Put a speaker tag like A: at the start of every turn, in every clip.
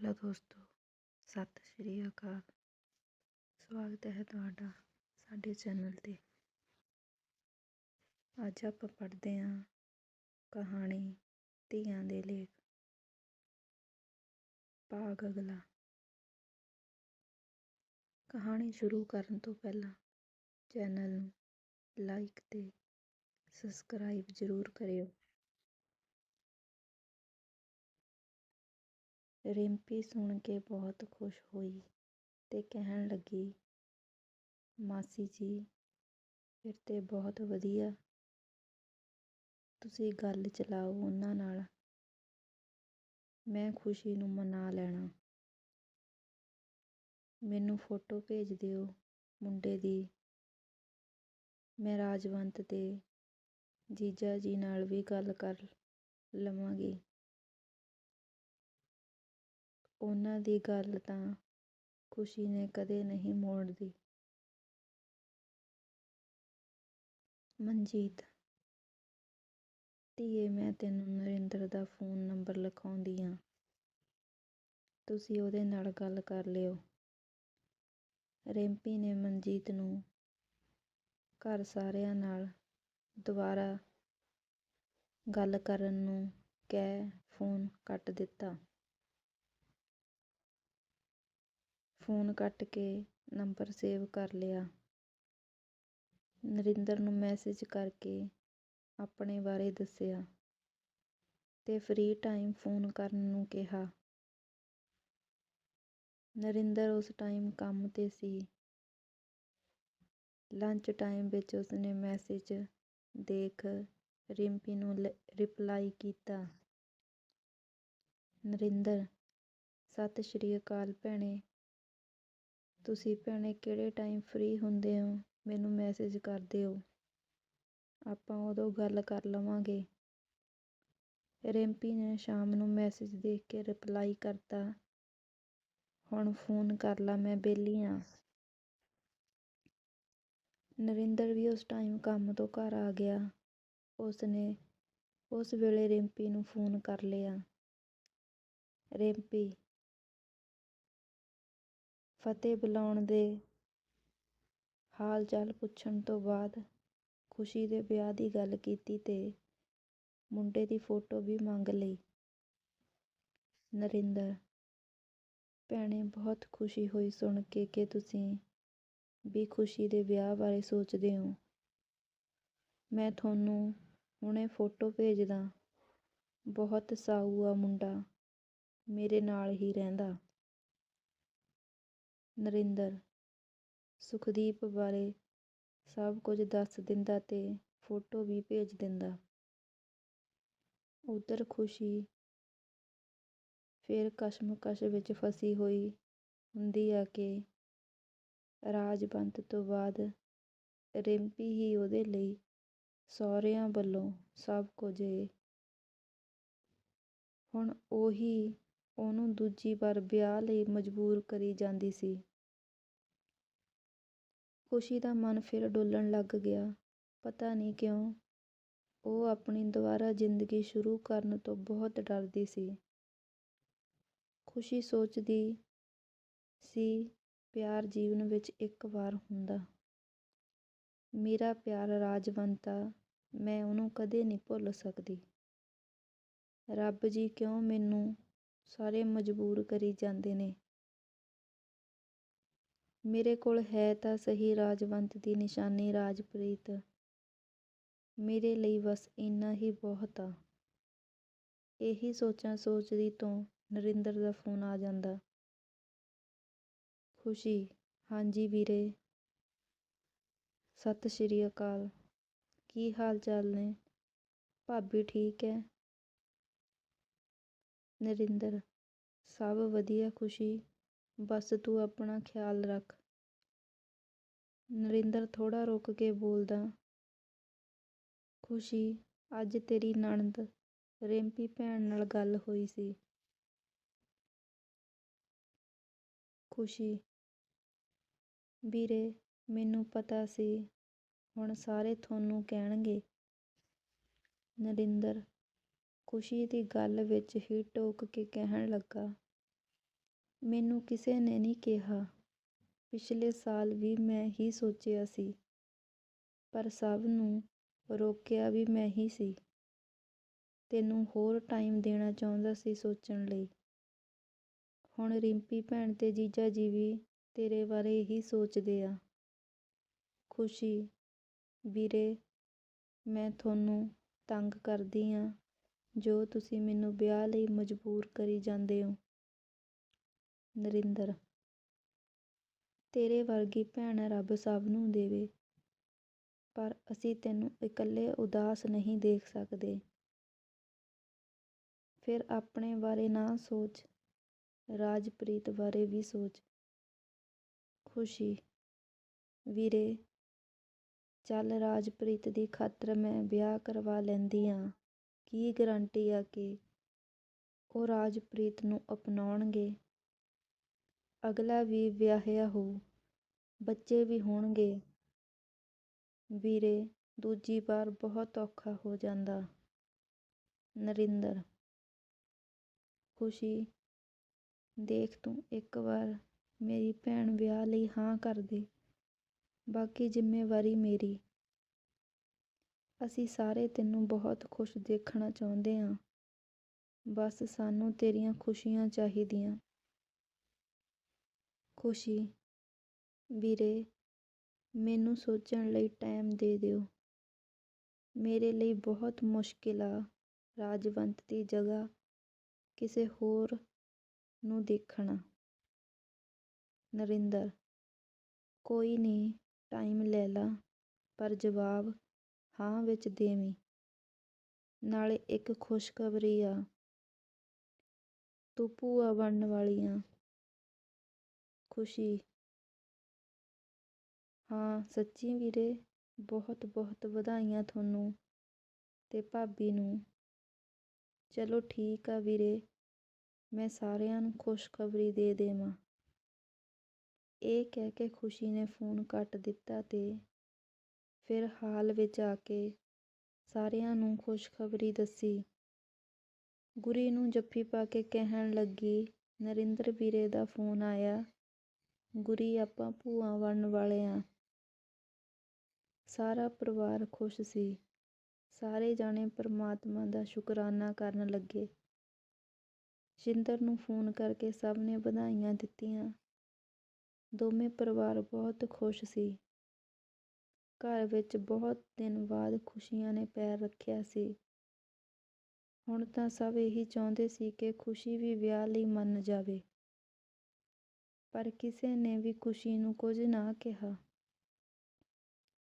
A: Hello ਦੋਸਤੋ, ਸਤਿ ਸ਼੍ਰੀ ਅਕਾਲ। ਸਵਾਗਤ ਹੈ ਤੁਹਾਡਾ ਸਾਡੇ ਚੈਨਲ ਤੇ। ਅੱਜ ਆਪਾਂ ਪੜ੍ਹਦੇ ਹਾਂ ਕਹਾਣੀ ਧੀਆਂ ਦੇ ਲੇਖ। ਭਾਗ ਅਗਲਾ। ਕਹਾਣੀ ਸ਼ੁਰੂ ਕਰਨ ਤੋਂ ਪਹਿਲਾਂ ਚੈਨਲ ਨੂੰ ਲਾਈਕ ਤੇ ਸਬਸਕ੍ਰਾਈਬ ਜ਼ਰੂਰ ਕਰਿਓ। ਰਿੰਪੀ ਸੁਣ ਕੇ ਬਹੁਤ ਖੁਸ਼ ਹੋਈ ਅਤੇ ਕਹਿਣ ਲੱਗੀ, ਮਾਸੀ ਜੀ, ਫਿਰ ਤਾਂ ਬਹੁਤ ਵਧੀਆ। ਤੁਸੀਂ ਗੱਲ ਚਲਾਓ ਉਹਨਾਂ ਨਾਲ। ਮੈਂ ਖੁਸ਼ੀ ਨੂੰ ਮਨਾ ਲੈਣਾ। ਮੈਨੂੰ ਫੋਟੋ ਭੇਜ ਦਿਓ ਮੁੰਡੇ ਦੀ। ਮੈਂ ਰਾਜਵੰਤ ਦੇ ਜੀਜਾ ਜੀ ਨਾਲ ਵੀ ਗੱਲ ਕਰ ਲਵਾਂਗੀ। ਉਹਨਾਂ ਦੀ ਗੱਲ ਤਾਂ ਖੁਸ਼ੀ ਨੇ ਕਦੇ ਨਹੀਂ ਮੋੜਦੀ। ਮਨਜੀਤ, ਧੀਏ, ਮੈਂ ਤੈਨੂੰ ਨਰਿੰਦਰ ਦਾ ਫੋਨ ਨੰਬਰ ਲਿਖਾਉਂਦੀ ਹਾਂ। ਤੁਸੀਂ ਉਹਦੇ ਨਾਲ ਗੱਲ ਕਰ ਲਿਓ। ਰਿੰਪੀ ਨੇ ਮਨਜੀਤ ਨੂੰ ਘਰ ਸਾਰਿਆਂ ਨਾਲ ਦੁਬਾਰਾ ਗੱਲ ਕਰਨ ਨੂੰ ਕਹਿ ਫੋਨ ਕੱਟ ਦਿੱਤਾ। ਫੋਨ ਕੱਟ ਕੇ ਨੰਬਰ ਸੇਵ ਕਰ ਲਿਆ। ਨਰਿੰਦਰ ਨੂੰ ਮੈਸੇਜ ਕਰਕੇ ਆਪਣੇ ਬਾਰੇ ਦੱਸਿਆ ਤੇ ਫ੍ਰੀ ਟਾਈਮ ਫੋਨ ਕਰਨ ਨੂੰ ਕਿਹਾ। ਨਰਿੰਦਰ ਉਸ ਟਾਈਮ ਕੰਮ ਤੇ ਸੀ। ਲੰਚ ਟਾਈਮ ਵਿੱਚ ਉਸਨੇ ਮੈਸੇਜ ਦੇਖ ਰਿੰਪੀ ਨੂੰ ਰਿਪਲਾਈ ਕੀਤਾ। ਨਰਿੰਦਰ, ਸਤਿ ਸ਼੍ਰੀ ਅਕਾਲ ਭੈਣੇ ਤੁਸੀਂ ਭੈਣੇ ਕਿਹੜੇ ਟਾਈਮ ਫ੍ਰੀ ਹੁੰਦੇ ਹੋ? ਮੈਨੂੰ ਮੈਸੇਜ ਕਰ ਦਿਓ। ਆਪਾਂ ਉਦੋਂ ਗੱਲ ਕਰ ਲਵਾਂਗੇ। ਰਿੰਪੀ ਨੇ ਸ਼ਾਮ ਨੂੰ ਮੈਸੇਜ ਦੇਖ ਕੇ ਰਿਪਲਾਈ ਕਰਤਾ। ਹੁਣ ਫੋਨ ਕਰ ਲਾ, ਮੈਂ ਵਿਹਲੀ ਆ। ਨਰਿੰਦਰ ਵੀ ਉਸ ਟਾਈਮ ਕੰਮ ਤੋਂ ਘਰ ਆ ਗਿਆ। ਉਸਨੇ, ਉਸ ਵੇਲੇ ਰਿੰਪੀ ਨੂੰ ਫੋਨ ਕਰ ਲਿਆ। ਰਿੰਪੀ ਫਤਿਹ ਬੁਲਾਉਣ ਦੇ ਹਾਲ ਚਾਲ ਪੁੱਛਣ ਤੋਂ ਬਾਅਦ ਖੁਸ਼ੀ ਦੇ ਵਿਆਹ ਦੀ ਗੱਲ ਕੀਤੀ ਤੇ ਮੁੰਡੇ ਦੀ ਫੋਟੋ ਵੀ ਮੰਗ ਲਈ। ਨਰਿੰਦਰ, ਭੈਣੇ ਬਹੁਤ ਖੁਸ਼ੀ ਹੋਈ ਸੁਣ ਕੇ ਕਿ ਤੁਸੀਂ ਵੀ ਖੁਸ਼ੀ ਦੇ ਵਿਆਹ ਬਾਰੇ ਸੋਚਦੇ ਹੋ। ਮੈਂ ਤੁਹਾਨੂੰ ਹੁਣੇ ਫੋਟੋ ਭੇਜਦਾ। ਬਹੁਤ ਸਾਊ ਆ ਮੁੰਡਾ, ਮੇਰੇ ਨਾਲ ਹੀ ਰਹਿੰਦਾ। ਨਰਿੰਦਰ, ਸੁਖਦੀਪ ਬਾਰੇ ਸਭ ਕੁਝ ਦੱਸ ਦਿੰਦਾ ਤੇ ਫੋਟੋ ਵੀ ਭੇਜ ਦਿੰਦਾ। ਉਧਰ ਖੁਸ਼ੀ ਫਿਰ ਕਸ਼ਮਕਸ਼ ਵਿੱਚ ਫਸੀ ਹੋਈ ਹੁੰਦੀ ਆ ਕਿ ਰਾਜਵੰਤ ਤੋਂ ਬਾਅਦ ਰਿੰਪੀ ਹੀ ਉਹਦੇ ਲਈ ਸਹੁਰਿਆਂ ਵੱਲੋਂ ਸਭ ਕੁਝ ਏ। ਹੁਣ ਉਹੀ ਉਹਨੂੰ ਦੂਜੀ ਵਾਰ ਵਿਆਹ ਲਈ ਮਜਬੂਰ ਕਰੀ ਜਾਂਦੀ ਸੀ। ਖੁਸ਼ੀ ਦਾ ਮਨ ਫਿਰ ਡੋਲਣ ਲੱਗ ਗਿਆ। ਪਤਾ ਨਹੀਂ ਕਿਉਂ ਉਹ ਆਪਣੀ ਦੁਬਾਰਾ ਜ਼ਿੰਦਗੀ ਸ਼ੁਰੂ ਕਰਨ ਤੋਂ ਬਹੁਤ ਡਰਦੀ ਸੀ। ਖੁਸ਼ੀ ਸੋਚਦੀ ਸੀ, ਪਿਆਰ ਜੀਵਨ ਵਿੱਚ ਇੱਕ ਵਾਰ ਹੁੰਦਾ। ਮੇਰਾ ਪਿਆਰ ਰਾਜਵੰਤਾ ਮੈਂ ਉਹਨੂੰ ਕਦੇ ਨਹੀਂ ਭੁੱਲ ਸਕਦੀ। ਰੱਬ ਜੀ ਕਿਉਂ ਮੈਨੂੰ ਸਾਰੇ ਮਜਬੂਰ ਕਰੀ ਜਾਂਦੇ ਨੇ? ਮੇਰੇ ਕੋਲ ਹੈ ਤਾਂ ਸਹੀ ਰਾਜਵੰਤ ਦੀ ਨਿਸ਼ਾਨੀ ਰਾਜਪ੍ਰੀਤ। ਮੇਰੇ ਲਈ ਬਸ ਇੰਨਾ ਹੀ ਬਹੁਤ ਆ। ਇਹੀ ਸੋਚਾਂ ਸੋਚਦੀ ਤੋਂ ਨਰਿੰਦਰ ਦਾ ਫੋਨ ਆ ਜਾਂਦਾ। ਖੁਸ਼ੀ, ਹਾਂਜੀ ਵੀਰੇ। ਸਤਿ ਸ਼੍ਰੀ ਅਕਾਲ। ਕੀ ਹਾਲ ਚਾਲ ਨੇ? ਭਾਬੀ ਠੀਕ ਹੈ? ਨਰਿੰਦਰ, ਸਭ ਵਧੀਆ ਖੁਸ਼ੀ? ਬਸ ਤੂੰ ਆਪਣਾ ਖਿਆਲ ਰੱਖ। ਨਰਿੰਦਰ ਥੋੜਾ ਰੁਕ ਕੇ ਬੋਲਦਾ, ਖੁਸ਼ੀ, ਅੱਜ ਤੇਰੀ ਨਣਦ ਰਿੰਪੀ ਭੈਣ ਨਾਲ ਗੱਲ ਹੋਈ ਸੀ। ਖੁਸ਼ੀ, ਵੀਰੇ, ਮੈਨੂੰ ਪਤਾ ਸੀ, ਹੁਣ ਸਾਰੇ ਤੁਹਾਨੂੰ ਕਹਿਣਗੇ। ਨਰਿੰਦਰ ਖੁਸ਼ੀ ਦੀ ਗੱਲ ਵਿੱਚ ਹੀ ਟੋਕ ਕੇ ਕਹਿਣ ਲੱਗਾ। ਮੈਨੂੰ ਕਿਸੇ ਨੇ ਨਹੀਂ ਕਿਹਾ। ਪਿਛਲੇ ਸਾਲ ਵੀ ਮੈਂ ਹੀ ਸੋਚਿਆ ਸੀ, ਪਰ ਸਭ ਨੂੰ ਰੋਕਿਆ ਵੀ ਮੈਂ ਹੀ ਸੀ। ਤੈਨੂੰ ਹੋਰ ਟਾਈਮ ਦੇਣਾ ਚਾਹੁੰਦਾ ਸੀ ਸੋਚਣ ਲਈ। ਹੁਣ ਰਿੰਪੀ ਭੈਣ ਤੇ ਜੀਜਾ ਜੀ ਵੀ ਤੇਰੇ ਬਾਰੇ ਹੀ ਸੋਚਦੇ ਆ। ਖੁਸ਼ੀ, ਵੀਰੇ, ਮੈਂ ਤੁਹਾਨੂੰ ਤੰਗ ਕਰਦੀ ਆ ਜੋ ਤੁਸੀਂ ਮੈਨੂੰ ਵਿਆਹ ਲਈ ਮਜਬੂਰ ਕਰੀ ਜਾਂਦੇ ਹੋ। ਨਰਿੰਦਰ। ਤੇਰੇ ਵਰਗੀ ਭੈਣ ਰੱਬ ਸਭ ਨੂੰ ਦੇਵੇ, ਪਰ ਅਸੀਂ ਤੈਨੂੰ ਇਕੱਲੇ ਉਦਾਸ ਨਹੀਂ ਦੇਖ ਸਕਦੇ। ਫਿਰ ਆਪਣੇ ਬਾਰੇ ਨਾ ਸੋਚ, ਰਾਜਪ੍ਰੀਤ ਬਾਰੇ ਵੀ ਸੋਚ। ਖੁਸ਼ੀ। ਵੀਰੇ, ਚੱਲ ਰਾਜਪ੍ਰੀਤ ਦੀ ਖਾਤਰ ਮੈਂ ਵਿਆਹ ਕਰਵਾ ਲੈਂਦੀ ਆ। ਕੀ ਗਰੰਟੀ ਆ ਕਿ ਉਹ ਰਾਜਪ੍ਰੀਤ ਨੂੰ ਅਪਣਾਉਣਗੇ? ਅਗਲਾ ਵੀ ਵਿਆਹਿਆ ਹੋਊ ਬੱਚੇ ਵੀ ਹੋਣਗੇ। ਵੀਰੇ, ਦੂਜੀ ਵਾਰ ਬਹੁਤ ਔਖਾ ਹੋ ਜਾਂਦਾ। ਨਰਿੰਦਰ, ਖੁਸ਼ੀ, ਦੇਖ ਤੂੰ ਇੱਕ ਵਾਰ ਮੇਰੀ ਭੈਣ ਵਿਆਹ ਲਈ ਹਾਂ ਕਰ ਦੇ। ਬਾਕੀ ਜ਼ਿੰਮੇਵਾਰੀ ਮੇਰੀ। ਅਸੀਂ ਸਾਰੇ ਤੈਨੂੰ ਬਹੁਤ ਖੁਸ਼ ਦੇਖਣਾ ਚਾਹੁੰਦੇ ਹਾਂ। ਬਸ ਸਾਨੂੰ ਤੇਰੀਆਂ ਖੁਸ਼ੀਆਂ ਚਾਹੀਦੀਆਂ। ਖੁਸ਼ੀ। ਵੀਰੇ, ਮੈਨੂੰ ਸੋਚਣ ਲਈ ਟਾਈਮ ਦੇ ਦਿਓ। ਮੇਰੇ ਲਈ ਬਹੁਤ ਮੁਸ਼ਕਿਲ ਆ। ਰਾਜਵੰਤ ਦੀ ਜਗ੍ਹਾ ਕਿਸੇ ਹੋਰ ਨੂੰ ਦੇਖਣਾ। ਨਰਿੰਦਰ, ਕੋਈ ਨਹੀਂ ਟਾਈਮ ਲੈ ਲਾ, ਪਰ ਜਵਾਬ ਹਾਂ ਵਿੱਚ ਦੇਵੀਂ। ਨਾਲੇ ਇੱਕ ਖੁਸ਼ਖਬਰੀ ਆ। ਤੂੰ ਭੂਆ ਬਣਨ ਵਾਲੀ ਆ। ਖੁਸ਼ੀ। ਹਾਂ, ਸੱਚੀ ਵੀਰੇ, ਬਹੁਤ ਬਹੁਤ ਵਧਾਈਆਂ ਤੁਹਾਨੂੰ ਅਤੇ ਭਾਬੀ ਨੂੰ। ਚਲੋ ਠੀਕ ਆ ਵੀਰੇ, ਮੈਂ ਸਾਰਿਆਂ ਨੂੰ ਖੁਸ਼ਖਬਰੀ ਦੇ ਦੇਵਾਂ। ਇਹ ਕਹਿ ਕੇ ਖੁਸ਼ੀ ਨੇ ਫੋਨ ਕੱਟ ਦਿੱਤਾ ਤੇ ਫਿਰ ਹਾਲ ਵਿੱਚ ਆ ਕੇ ਸਾਰਿਆਂ ਨੂੰ ਖੁਸ਼ਖਬਰੀ ਦੱਸੀ। ਗੁਰੀ ਨੂੰ ਜੱਫੀ ਪਾ ਕੇ ਕਹਿਣ ਲੱਗੀ, ਨਰਿੰਦਰ ਵੀਰੇ ਦਾ ਫੋਨ ਆਇਆ। ਗੁਰੀ ਆਪਾਂ ਭੂਆ ਬਣਨ ਵਾਲੇ ਆ ਸਾਰਾ ਪਰਿਵਾਰ ਖੁਸ਼ ਸੀ। ਸਾਰੇ ਜਾਣੇ ਪਰਮਾਤਮਾ ਦਾ ਸ਼ੁਕਰਾਨਾ ਕਰਨ ਲੱਗੇ। ਸ਼ਿੰਦਰ ਨੂੰ ਫੋਨ ਕਰਕੇ ਸਭ ਨੇ ਵਧਾਈਆਂ ਦਿੱਤੀਆਂ। ਦੋਵੇਂ ਪਰਿਵਾਰ ਬਹੁਤ ਖੁਸ਼ ਸੀ। ਘਰ ਵਿੱਚ ਬਹੁਤ ਦਿਨ ਬਾਅਦ ਖੁਸ਼ੀਆਂ ਨੇ ਪੈਰ ਰੱਖਿਆ ਸੀ। ਹੁਣ ਤਾਂ ਸਭ ਇਹੀ ਚਾਹੁੰਦੇ ਸੀ ਕਿ ਖੁਸ਼ੀ ਵੀ ਵਿਆਹ ਲਈ ਮੰਨ ਜਾਵੇ। ਪਰ ਕਿਸੇ ਨੇ ਵੀ ਖੁਸ਼ੀ ਨੂੰ ਕੁਝ ਨਾ ਕਿਹਾ।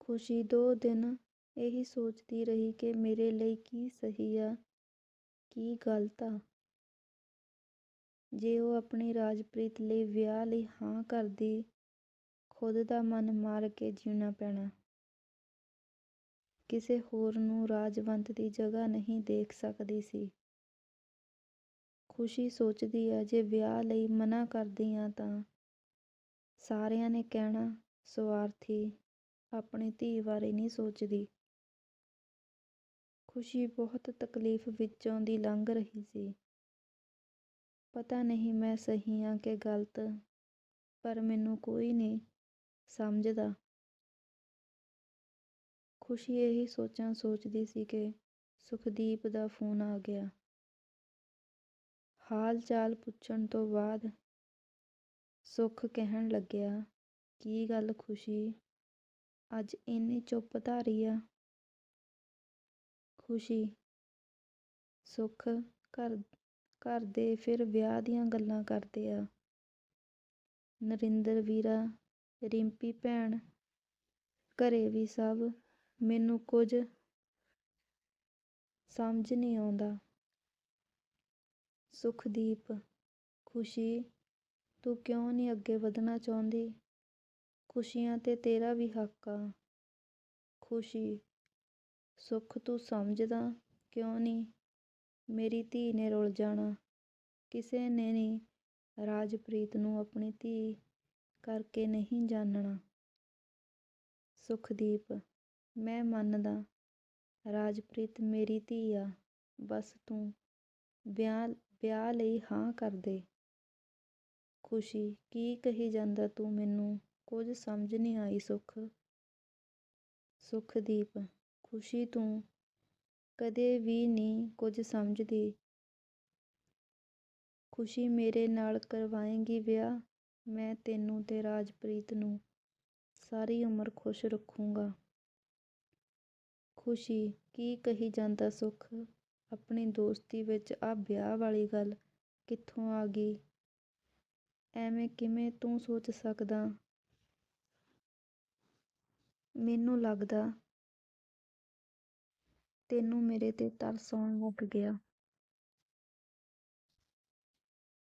A: ਖੁਸ਼ੀ ਦੋ ਦਿਨ ਇਹੀ ਸੋਚਦੀ ਰਹੀ ਕਿ ਮੇਰੇ ਲਈ ਕੀ ਸਹੀ ਆ, ਕੀ ਗਲਤ ਆ। ਜੇ ਉਹ ਆਪਣੀ ਰਾਜਪ੍ਰੀਤ ਲਈ ਵਿਆਹ ਲਈ ਹਾਂ ਕਰਦੀ, ਖੁਦ ਦਾ ਮਨ ਮਾਰ ਕੇ ਜੀਣਾ ਪੈਣਾ। ਕਿਸੇ ਹੋਰ ਨੂੰ ਰਾਜਵੰਤ ਦੀ ਜਗ੍ਹਾ ਨਹੀਂ ਦੇਖ ਸਕਦੀ ਸੀ। ਖੁਸ਼ੀ ਸੋਚਦੀ ਆ, ਜੇ ਵਿਆਹ ਲਈ ਮਨਾ ਕਰਦੀ ਆ ਤਾਂ। ਸਾਰਿਆਂ ਨੇ ਕਹਿਣਾ, ਸਵਾਰਥੀ ਆਪਣੀ ਧੀ ਬਾਰੇ ਨਹੀਂ ਸੋਚਦੀ। ਖੁਸ਼ੀ ਬਹੁਤ ਤਕਲੀਫ ਵਿੱਚੋਂ ਦੀ ਲੰਘ ਰਹੀ ਸੀ। ਪਤਾ ਨਹੀਂ ਮੈਂ ਸਹੀ ਆ ਕਿ ਗਲਤ, ਪਰ ਮੈਨੂੰ ਕੋਈ ਨਹੀਂ ਸਮਝਦਾ। ਖੁਸ਼ੀ ਇਹੀ ਸੋਚਾਂ ਸੋਚਦੀ ਸੀ ਕਿ ਸੁਖਦੀਪ ਦਾ ਫੋਨ ਆ ਗਿਆ। ਹਾਲ ਚਾਲ ਪੁੱਛਣ ਤੋਂ ਬਾਅਦ ਸੁੱਖ ਕਹਿਣ ਲੱਗਿਆ, ਕੀ ਗੱਲ ਖੁਸ਼ੀ? ਅੱਜ ਇੰਨੀ ਚੁੱਪ ਧਾਰੀ ਆ? ਖੁਸ਼ੀ? ਸੁੱਖ ਘਰ ਘਰ ਦੇ ਫਿਰ ਵਿਆਹ ਦੀਆਂ ਗੱਲਾਂ ਕਰਦੇ ਆ। ਨਰਿੰਦਰ ਵੀਰਾ, ਰਿੰਪੀ ਭੈਣ, ਘਰੇ ਵੀ ਸਭ? ਮੈਨੂੰ ਕੁਝ ਸਮਝ ਨਹੀਂ ਆਉਂਦਾ। ਸੁਖਦੀਪ ਖੁਸ਼ੀ, ਤੂੰ ਕਿਉਂ ਨਹੀਂ ਅੱਗੇ ਵਧਣਾ ਚਾਹੁੰਦੀ? ਖੁਸ਼ੀਆਂ ਤੇ ਤੇਰਾ ਵੀ ਹੱਕ ਆ। ਖੁਸ਼ੀ, ਸੁੱਖ ਤੂੰ ਸਮਝਦਾ ਕਿਉਂ ਨਹੀਂ ਮੇਰੀ ਧੀ ਨੇ ਰੁਲ ਜਾਣਾ। ਕਿਸੇ ਨੇ ਨਹੀਂ ਰਾਜਪ੍ਰੀਤ ਨੂੰ ਆਪਣੀ ਧੀ ਕਰਕੇ ਨਹੀਂ ਜਾਣਨਾ। ਸੁਖਦੀਪ ਮੈਂ ਮੰਨਦਾ, ਰਾਜਪ੍ਰੀਤ ਮੇਰੀ ਧੀ ਆ। ਬਸ ਤੂੰ ਵਿਆਹ ਵਿਆਹ ਲਈ ਹਾਂ ਕਰ ਦੇ। ਖੁਸ਼ੀ, ਕੀ ਕਹੀ ਜਾਂਦਾ ਤੂੰ ਮੈਨੂੰ? ਕੁਝ ਸਮਝ ਨਹੀਂ ਆਈ ਸੁੱਖ। ਸੁਖਦੀਪ, ਖੁਸ਼ੀ ਤੂੰ ਕਦੇ ਵੀ ਨਹੀਂ ਕੁਝ ਸਮਝਦੀ। ਖੁਸ਼ੀ ਮੇਰੇ ਨਾਲ ਕਰਵਾਏਂਗੀ ਵਿਆਹ। ਮੈਂ ਤੈਨੂੰ ਤੇ ਰਾਜਪ੍ਰੀਤ ਨੂੰ ਸਾਰੀ ਉਮਰ ਖੁਸ਼ ਰੱਖੂੰਗਾ। ਖੁਸ਼ੀ, ਕੀ ਕਹੀ ਜਾਂਦਾ ਸੁੱਖ? ਆਪਣੀ ਦੋਸਤੀ ਵਿੱਚ ਆ ਵਿਆਹ ਵਾਲੀ ਗੱਲ ਕਿੱਥੋਂ ਆ ਗਈ? ਐਵੇਂ ਕਿਵੇਂ ਤੂੰ ਸੋਚ ਸਕਦਾ? ਮੈਨੂੰ ਲੱਗਦਾ ਤੈਨੂੰ ਮੇਰੇ ਤੇ ਤਰਸ ਆਉਣ ਲੱਗ ਗਿਆ।